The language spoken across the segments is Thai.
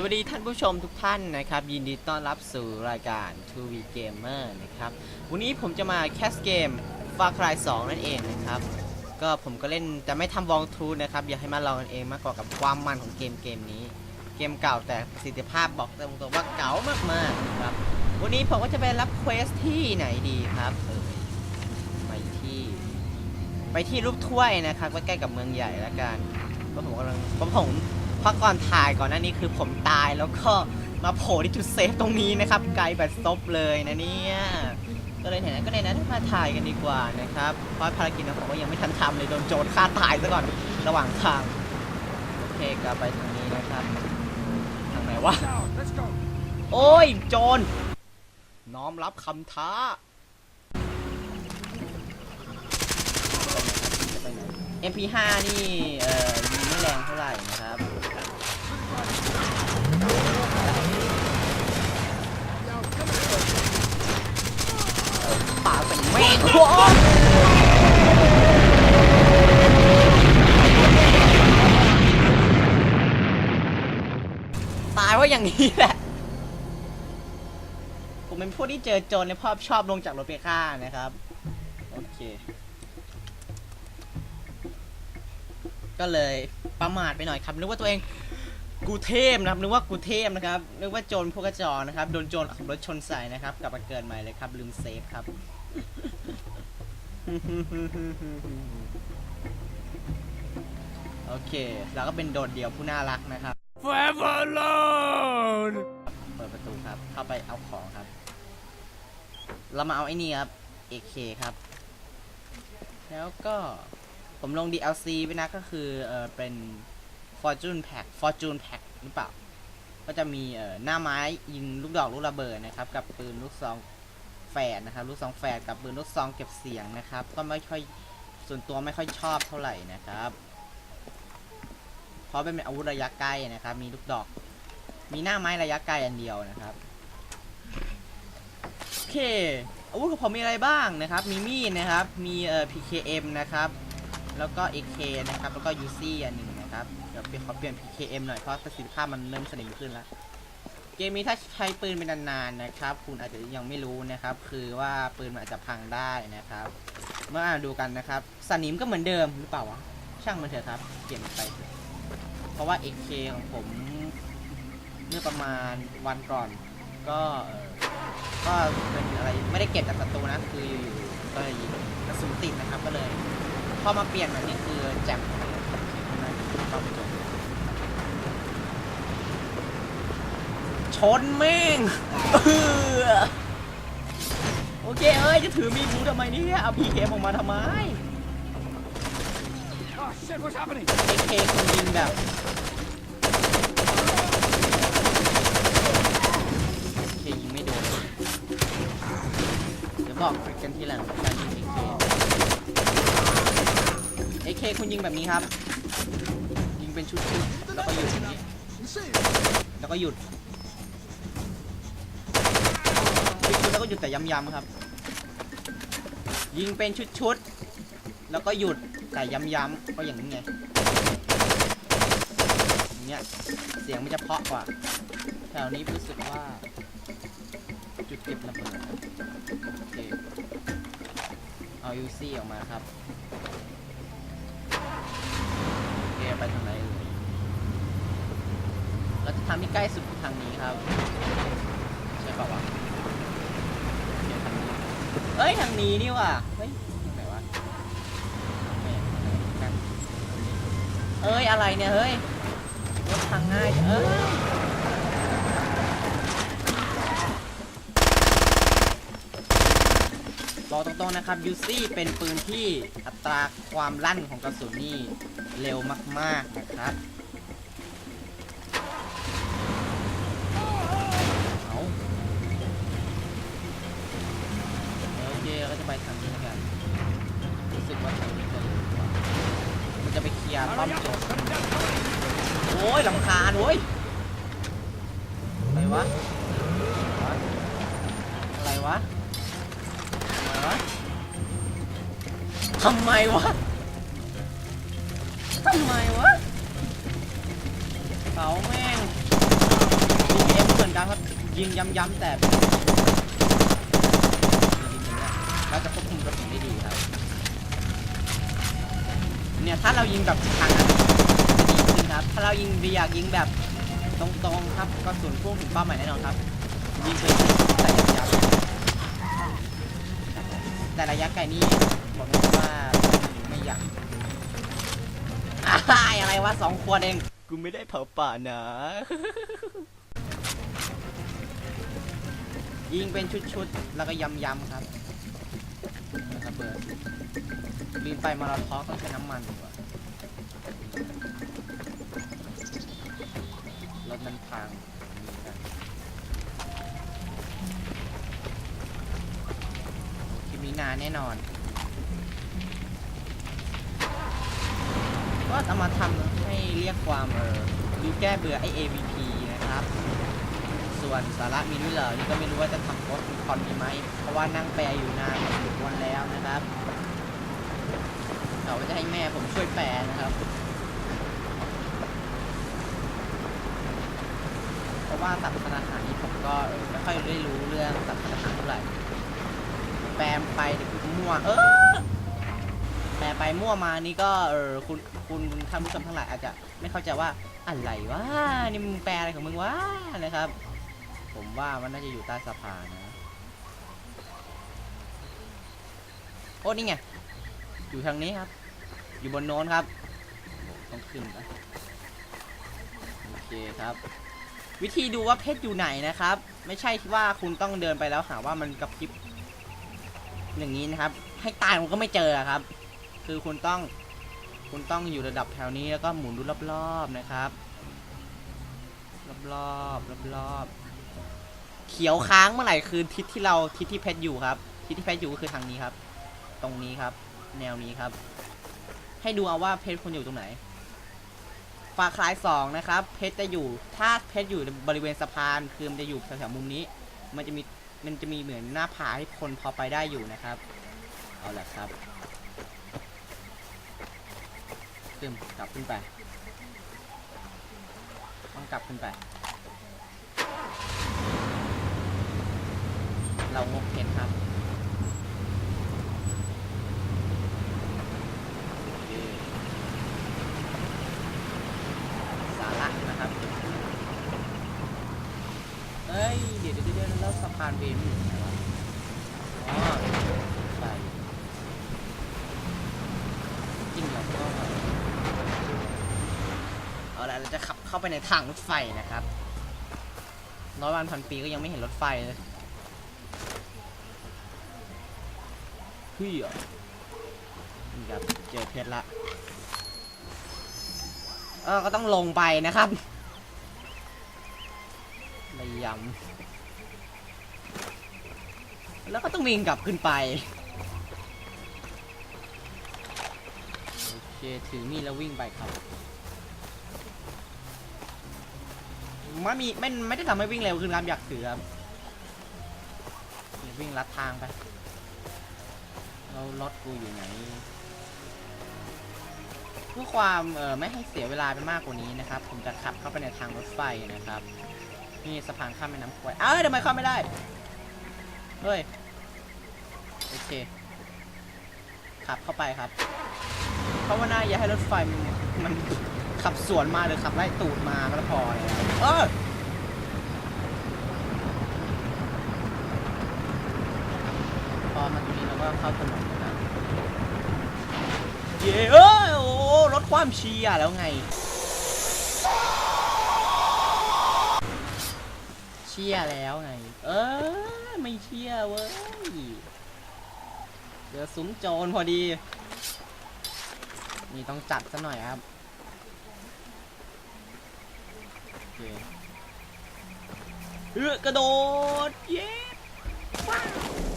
สวัสดีท่านผู้ชมทุกท่านนะครับ ยินดีต้อนรับสู่รายการ 2V Gamer นะครับ วันนี้ผมจะมาแคสเกม Far Cry 2 นั่นเองนะครับ ก็ผมก็เล่นแต่ไม่ทำวองทูนะครับ อยากให้มาลองกันเองมากกว่ากับความมันของเกมเกมนี้ เกมเก่าแต่ประสิทธิภาพบอกตรงๆว่าเก่ามากๆนะครับ วันนี้ผมก็จะไปรับเควสที่ไหนดีครับเออไปที่ ไปที่รูปถ้วยนะครับใกล้ๆกับเมืองใหญ่แล้วกันเพราะผมกำลังเพราะผม เพราะก่อนถ่ายก่อนหน้านี้คือผมตายแล้วก็มาโผล่ที่จุดเซฟตรงนี้นะครับ ไกลแบบซบเลยนะเนี่ยก็เลยไหนๆก็ไหนๆมาถ่ายกันดีกว่านะครับ เพราะภารกิจของผมก็ยังไม่ทันทำเลยโดนโจรฆ่าตายซะก่อนระหว่างทางโอเคกลับไปทางนี้นะครับทางไหนวะโอ้ยโจรน้อมรับคำท้า MP5 นี่เอ่อยิงไม่แรงเท่าไหร่นะครับ ป่าเป็นเมฆโอ้ตายว่าอย่างนี้แหละ ผมเป็นพวกที่เจอโจรในพอบชอบลงจากรถไปฆ่านะครับ โอเค ก็เลยประมาทไปหน่อยครับนึกว่าตัวเอง กูเทพนะครับนึกว่ากูเทพนะครับนึกว่าโจรพวกกระจอกนะครับโดนโจรขับรถชนใส่นะครับ กลับมาเกิดใหม่เลยครับ ลืมเซฟครับ โอเคแล้วก็เป็นโดดเดี่ยวผู้น่ารักนะครับ Forever alone. เปิดประตูครับ เข้าไปเอาของครับ เรามาเอาไอ้นี่ครับ AK ครับ แล้วก็ผมลง DLC ไปนะก็คือเออเป็น Fortune Pack Fortune Pack หรือเปล่า ก็จะมีเอ่อหน้าไม้ยิงลูกดอกลูกระเบิดนะครับ กับปืนลูกซองแฝดนะครับ ลูกซองแฝดกับปืนลูกซองเก็บเสียงนะครับ ก็ไม่ค่อยส่วนตัวไม่ค่อยชอบเท่าไหร่นะครับ เพราะเป็นอาวุธระยะใกล้นะครับ มีลูกดอก มีหน้าไม้ระยะไกลอันเดียวนะครับโอเคอาวุธของผมมีอะไรบ้างนะครับ มีมีดนะครับ มีเอ่อ PKM นะครับ แล้วก็ AK นะครับ แล้วก็ UC อันหนึ่ง นะครับ เดี๋ยวเปลี่ยนขอเปลี่ยน PKM หน่อย เพราะประสิทธิภาพมันเริ่มสนิมขึ้นแล้ว เกมนี้ถ้าใช้ปืนเป็นนานๆนะครับ คุณอาจจะยังไม่รู้นะครับ คือว่าปืนมันอาจจะพังได้นะครับเมื่อดูกันนะครับ สนิมก็เหมือนเดิมหรือเปล่าวะ ช่างมันเถอะครับ เปลี่ยนไป เพราะว่า AK ของผมเมื่อประมาณวันก่อน ก็ก็เป็นอะไรไม่ได้เก็บจากศัตรูนะ คืออยู่ๆก็เลยกระสุนติดนะครับ ก็เลยพอมาเปลี่ยนแบบนี้คือแจ่ม ชนแม่งเออโอเคเอ้ย จะถือมีดบูทำไมเนี่ยเอาพีเคออกมาทำไม Oh shit, what's happening? เอเคคุณยิงแบบเคยิงไม่โดนเดี๋ยวบอกกันทีหลังการยิงเอเคเอเคคุณยิงแบบนี้ครับ ชุดๆแล้วก็หยุดอย่างนี้แล้วก็หยุดชุดๆแล้วก็หยุดแต่ย้ำๆครับ ยิงเป็นชุดๆแล้วก็หยุดแต่ย้ำๆก็อย่างนี้ไงอย่างเงี้ยเสียงมันจะเพาะกว่าแถวนี้รู้สึกว่า จุดเก็บระเบิดโอเคเอายูซี่ออกมาครับโอเคไปทางไหน เอ่ยเราจะทำที่ใกล้สุดคือทางนี้ครับ ใช่ป่าวะเคทางนี้เอ้ยทางนี้นี่ว่ะเฮ้ยทางไหนวะเอ้ยอะไรเนี่ยเฮ้ยรถทางง่ายเอ้ยบอกตรงๆนะครับยูซี่เป็นปืนที่อัตราความลั่นของกระสุนนี่เร็วมากๆนะครับาปั๊มโอ้ยลำคาญโว้ยอะไรวะ อะไรวะทำไมวะทำไมวะเขาแม่งดีเอ็มเหมือนกันครับ ยิงย้ำๆแต่แล้วจะควบคุมกระสุนได้ดีครับ เนี่ย ถ้าเรายิงแบบทางนั้นจะดีขึ้นครับ ถ้าเรายิงอยากยิงแบบตรงๆครับกระสุนพุ่งถึงเป้าหมายแน่นอนครับ ยิงไปแต่ยาวๆแต่ระยะไกลนี่บอกเลยว่าไม่อยากอ้ายอะไรวะสองขวดเอง กูไม่ได้เผาป่านะ ยิงเป็นชุดๆ แล้วก็ย้ำๆครับ นะครับเบอร์ลืมไปมาราทอต้องใช้น้ำมันดีกว่ารถมันพังคลิปนี้นานแน่นอน ก็เอามาทำให้เรียกความเออดูแก้เบื่อไอ AVP นะครับ ส่วนสาระมีด้วยเหรอนี่ก็ไม่รู้ว่าจะทำโพสต์คอนดีไหม เพราะว่านั่งแปลอยู่นานพอสมควรแล้วนะครับเขาจะให้แม่ผมช่วยแปลนะครับ เพราะว่าสัพพนาหารนี้ผมก็ไม่ค่อยได้รู้เรื่องสัพพนาหารเท่าไหร่ แปลไปเดี๋ยวคุณมั่ว เออแปลไปมั่วมานี่ก็เออคุณคุณท่านผู้ชมทั้งหลายอาจจะไม่เข้าใจว่าอะไรวะนี่มึงแปลอะไรของมึงวะนะครับ ผมว่ามันน่าจะอยู่ใต้สะพานนะ โอ้นี่ไง อยู่ทางนี้ครับ อยู่บนโน้นครับ ต้องขึ้นนะ โอเคครับ วิธีดูว่าเพชรอยู่ไหนนะครับ ไม่ใช่ว่าคุณต้องเดินไปแล้วหาว่ามันกระพริบอย่างนี้นะครับ ให้ตายมันก็ไม่เจอครับ คือคุณต้องคุณต้องอยู่ระดับแถวนี้แล้วก็หมุนดูรอบๆนะครับ รอบๆรอบๆ เขียวค้างเมื่อไหร่คือทิศที่เราทิศที่เพชรอยู่ครับ ทิศที่เพชรอยู่ก็คือทางนี้ครับ ตรงนี้ครับ แนวนี้ครับ ให้ดูเอาว่าเพชรคุณอยู่ตรงไหนฝาคลายสองนะครับ เพชรจะอยู่ ถ้าเพชรอยู่บริเวณสะพานคือมันจะอยู่แถวๆมุมนี้ มันจะมีมันจะมีเหมือนหน้าผาให้คนพอไปได้อยู่นะครับ เอาละครับขึ้นกลับขึ้นไป ต้องกลับขึ้นไป เรางกเพชรครับสาระนะครับเอ้ย เดี๋ยวเดี๋ยวเดี๋ยวแล้วสะพานเวรมันอยู่ไหนวะอ๋อใช่จริงเราก็เอาละเราจะขับเข้าไปในทางรถไฟนะครับร้อยวันพันปีก็ยังไม่เห็นรถไฟเลย เฮ้ยอะนี่ครับเจอเพชรละเออก็ต้องลงไปนะครับระยำแล้วก็ต้องวิ่งกลับขึ้นไป โอเค ถือมีดแล้ววิ่งไปครับไม่มีไม่ไม่ได้ทำให้วิ่งเร็วขึ้นครับ อยากถือครับวิ่งลัดทางไป แล้วรถกูอยู่ไหน เพื่อความเออไม่ให้เสียเวลาไปมากกว่านี้นะครับ ผมจะขับเข้าไปในทางรถไฟนะครับ นี่สะพานข้ามแม่น้ำควายเอ้ยทำไมเข้าไม่ได้ เฮ้ย โอเค ขับเข้าไปครับเพราะว่าน่าอย่าให้รถไฟมันขับสวนมาหรือขับไล่ตูดมาก็พอเลยเออพอมาตรงนี้เรา ก็เข้าถนนนะเย้เอ้ยโอ้รถความเชียแล้วไง เชียแล้วไง เออไม่เชียเว้ย เดี๋ยวซุ้มโจรพอดี นี่ต้องจัดซะหน่อยครับโอเคเออกระโดด เย้ว้าว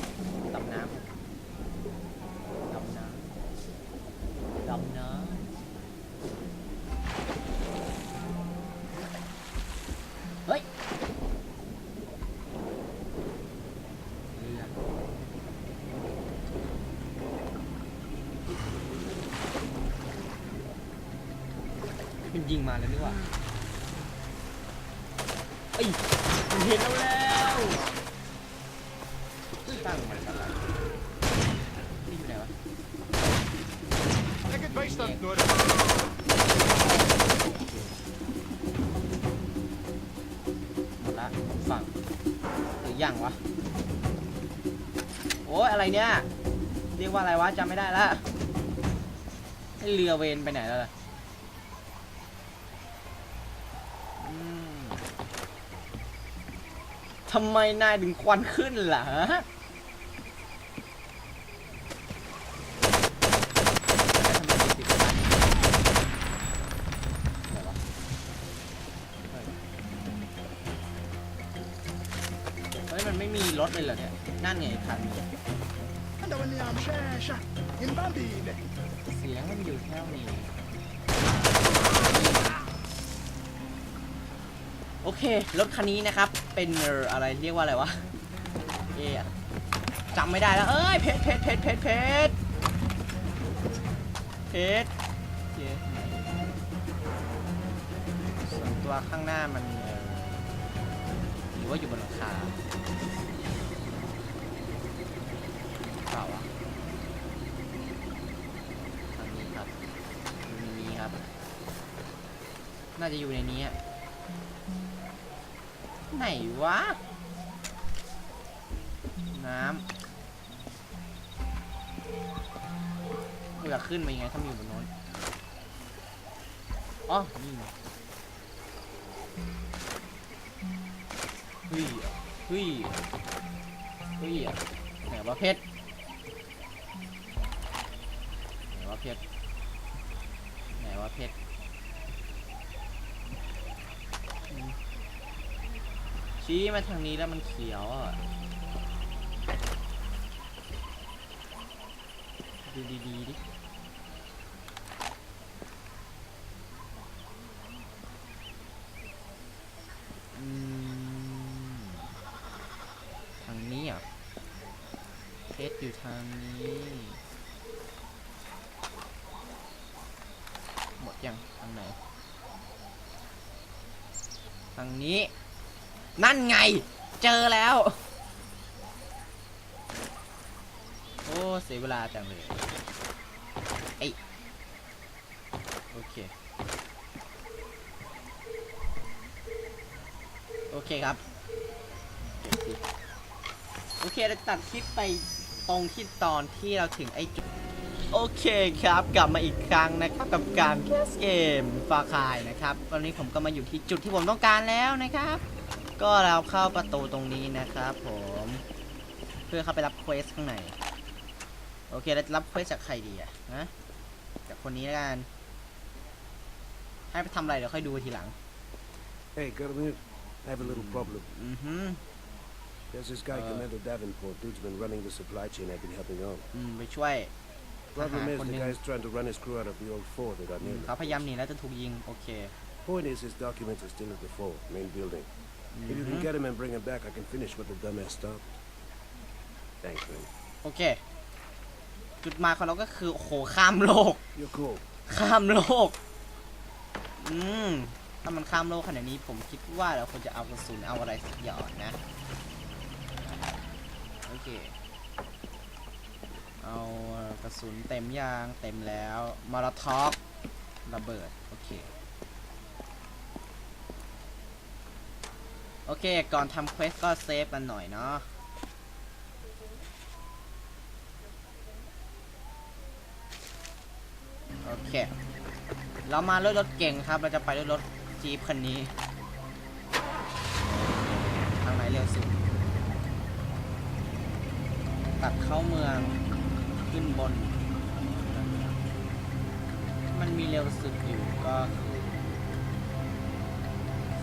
ยิงมาแล้วนี่หว่าเอ้ยเห็นเราแล้วตั้งมันอะไรนี่อยู่ไหนวะ Legget bijstand nodig. หมดละฝั่งหรือยังวะ โอ้ยอะไรเนี่ย เรียกว่าอะไรวะจำไม่ได้ละให้เรือเวนไปไหนแล้วล่ะอืม ทำไมนายถึงควันขึ้นล่ะฮะไหนวะเฮ้ยมันไม่มีรถเลยเหรอเนี่ย นั่นไงคันนี้ Andiamo andiamo, scescia, in bambine. เสียงมันอยู่แค่นี้ โอเค รถคันนี้นะครับ เป็นอะไรเรียกว่าอะไรวะเอ๊ะจำไม่ได้แล้ว เอ้ย เพชรเพชรเพชรเพชรเพชรเพชรส่วนตัวข้างหน้ามันหรือว่าอยู่บนหลังคาเปล่าวะทางนี้ครับอยู่ในนี้ครับ น่าจะอยู่ในนี้อะ ไหนวะ น้ำเรือขึ้นมายังไงถ้ามันอยู่บนโน้นอ๋อนี่เฮ้ยเฮ้ยเฮ้ยไหนวะเพชรไหนวะเพชรไหนว่าเพชรอืมี้มาทางนี้แล้วมันเขียวอะ ดูดีดิทางนี้อะเพชรอยู่ทางนี้ หมดยังทางไหน ทางนี้ นั่นไง เจอแล้ว โอ้เสียเวลาจังเลยไอโอเค โอเคครับ โอเคเราตัดคลิปไปตรงที่ตอนที่เราถึงไอจุด โอเคครับ กลับมาอีกครั้งนะครับ กับการแคสเกมฟาคายนะครับตอนนี้ผมก็มาอยู่ที่จุดที่ผมต้องการแล้วนะครับ ก็เราเข้าประตูตรงนี้นะครับผม เพื่อเข้าไปรับเควสข้างใน โอเคแล้วจะรับเควสจากใครดีอะนะจากคนนี้แล้วกัน ให้ไปทำอะไรเดี๋ยวค่อยดูทีหลัง Hey, Garmir, I have a little problem. อือฮึ There's this guy, Uh. Commander Davenport. Dude's been running the supply chain I've been helping out. อืมไปช่วย Problem Uh-huh, is, the continue. guy's trying to run his crew out of the old fort that got อืม near เขา them. พยายามหนีแล้วจะถูกยิง โอเค Point is, his documents are still at the fort, main building. อื If you อฮึ can get him and bring him back, I can finish what the dumbass stopped. Thanks, man. โอเค จุดหมายของเราก็คือโอ้โหข้ามโลก You're cool. ข้ามโลก อืม ถ้ามันข้ามโลกขนาดนี้ผมคิดว่าเราควรจะเอากระสุนเอาอะไรสักอย่างนะ โอเค เอากระสุนเต็มยางเต็มแล้ว มาราทอกระเบิด โอเค โอเค ก่อนทำเควสก็เซฟกันหน่อยเนาะโอเค เรามาด้วยรถเก่งครับ เราจะไปด้วยรถจี๊ปคันนี้ ทางไหนเร็วสุด ตัดเข้าเมือง ขึ้นบน มันมีเร็วสุดอยู่ก็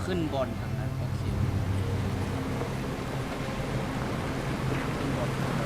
ขึ้นบนทางนั้น โอเค ขึ้น